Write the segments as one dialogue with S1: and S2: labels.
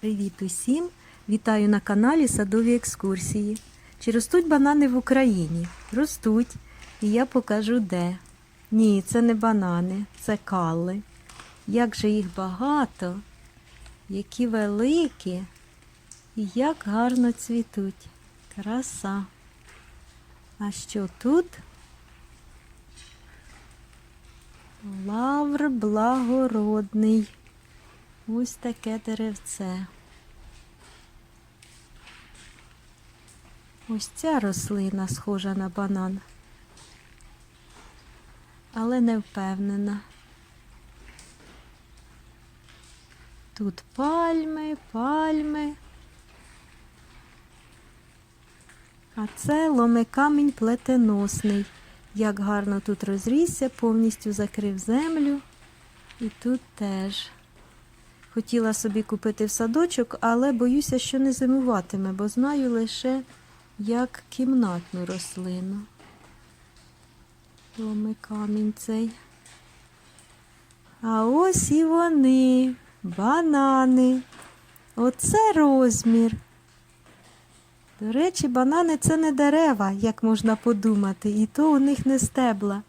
S1: Привіт усім! Вітаю на каналі Садові екскурсії. Чи ростуть банани в Україні? Ростуть. І я покажу де. Ні, це не банани, це калли. Як же їх багато, які великі і як гарно цвітуть. Краса. А що тут? Лавр благородний. Ось таке деревце. Ось ця рослина схожа на банан, але не впевнена. Тут пальми, пальми. А це ломикамінь плетеносний. Як гарно тут розрісся, повністю закрив землю. І тут теж. Хотіла собі купити в садочок, але боюся, що не зимуватиме, бо знаю лише як кімнатну рослину. Ломи камінь цей. А ось і вони, банани. Оце розмір. До речі, банани це не дерева, як можна подумати, і то у них не стебла.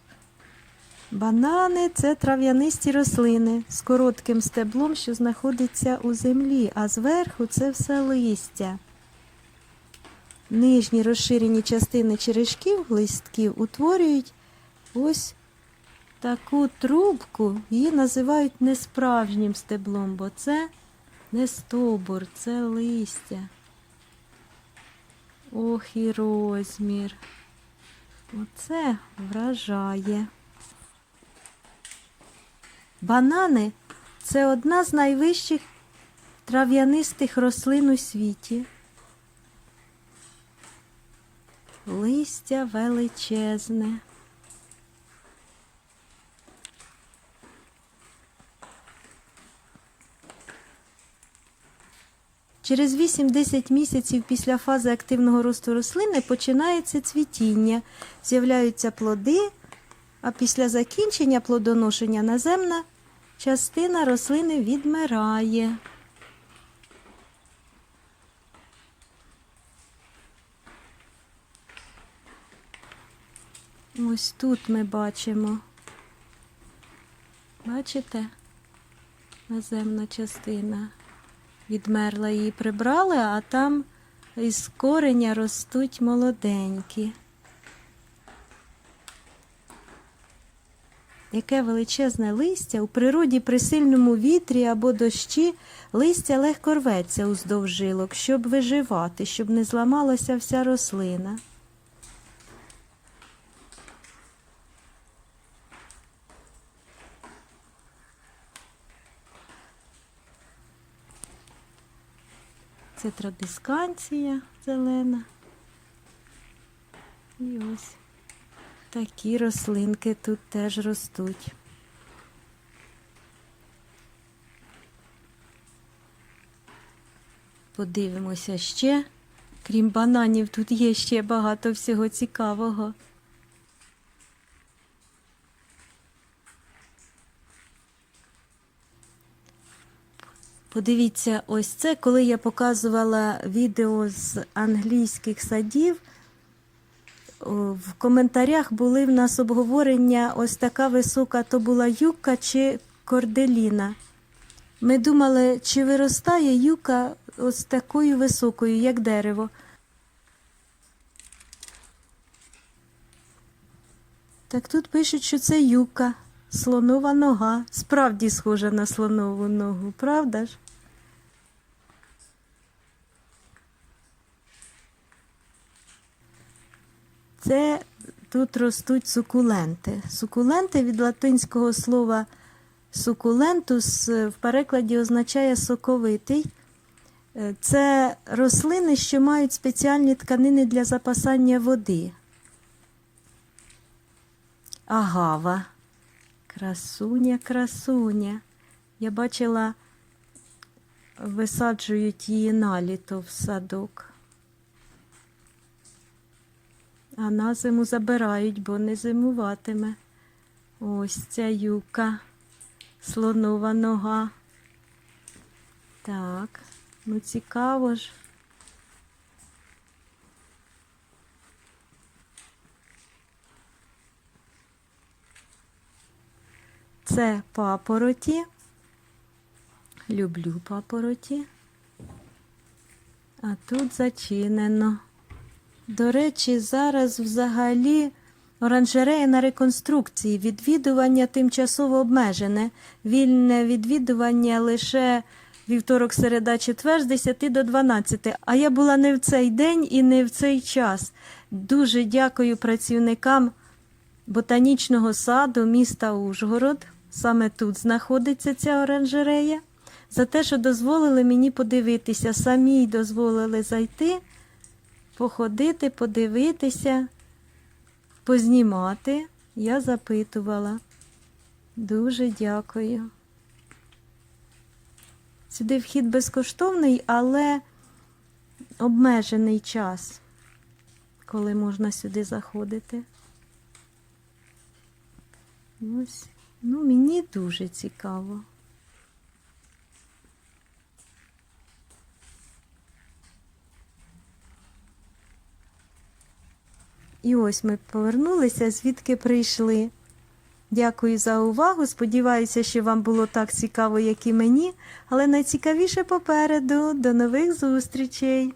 S1: Банани це трав'янисті рослини з коротким стеблом, що знаходиться у землі, а зверху це все листя. Нижні розширені частини черешків, листків утворюють ось таку трубку, її називають несправжнім стеблом, бо це не стовбур, це листя. Ох і розмір. Оце вражає. Банани це одна з найвищих трав'янистих рослин у світі. Листя величезне. Через 8-10 місяців після фази активного росту рослини починається цвітіння, з'являються плоди, а після закінчення плодоношення наземна частина рослини відмирає. Ось тут ми бачимо. Бачите? Наземна частина. Відмерла її прибрали, а там із кореня ростуть молоденькі. Яке величезне листя у природі при сильному вітрі або дощі листя легко рветься уздовж жилок, щоб виживати, щоб не зламалася вся рослина. Це традисканція зелена. І ось такі рослинки тут теж ростуть. Подивимося ще. Крім бананів, тут є ще багато всього цікавого. Подивіться, ось це, коли я показувала відео з англійських садів. О, В коментарях були в нас обговорення, ось така висока то була юка чи корделіна. Ми думали, чи виростає юка ось такою високою, як дерево. Так тут пишуть, що це юка, слонова нога. Справді схожа на слонову ногу, правда ж? Це тут ростуть сукуленти. Сукуленти від латинського слова сукулентус в перекладі означає соковитий. Е, Це рослини, що мають спеціальні тканини для запасання води. Агава. Красуня, красуня. Я бачила, висаджують її наліто в садок. А на зиму забирають, бо не зимуватиме. Ось ця юка, слонова нога. Так, Ну, цікаво ж. Це папороті. Люблю папороті. А тут зачинено. До речі, зараз взагалі оранжерея на реконструкції. Відвідування тимчасово обмежене. Вільне відвідування лише вівторок, середа, четвер з 10 до 12. А я була не в цей день і не в цей час. Дуже дякую працівникам ботанічного саду міста Ужгород. Саме тут знаходиться ця оранжерея. За те, що дозволили мені подивитися, самі дозволили зайти, походити, подивитися, познімати. Я запитувала. Дуже дякую. Сюди вхід безкоштовний, але обмежений час, коли можна сюди заходити. Ось. Ну, мені дуже цікаво. І ось ми повернулися, звідки прийшли. Дякую за увагу. Сподіваюся, що вам було так цікаво, як і мені, але найцікавіше попереду. До нових зустрічей!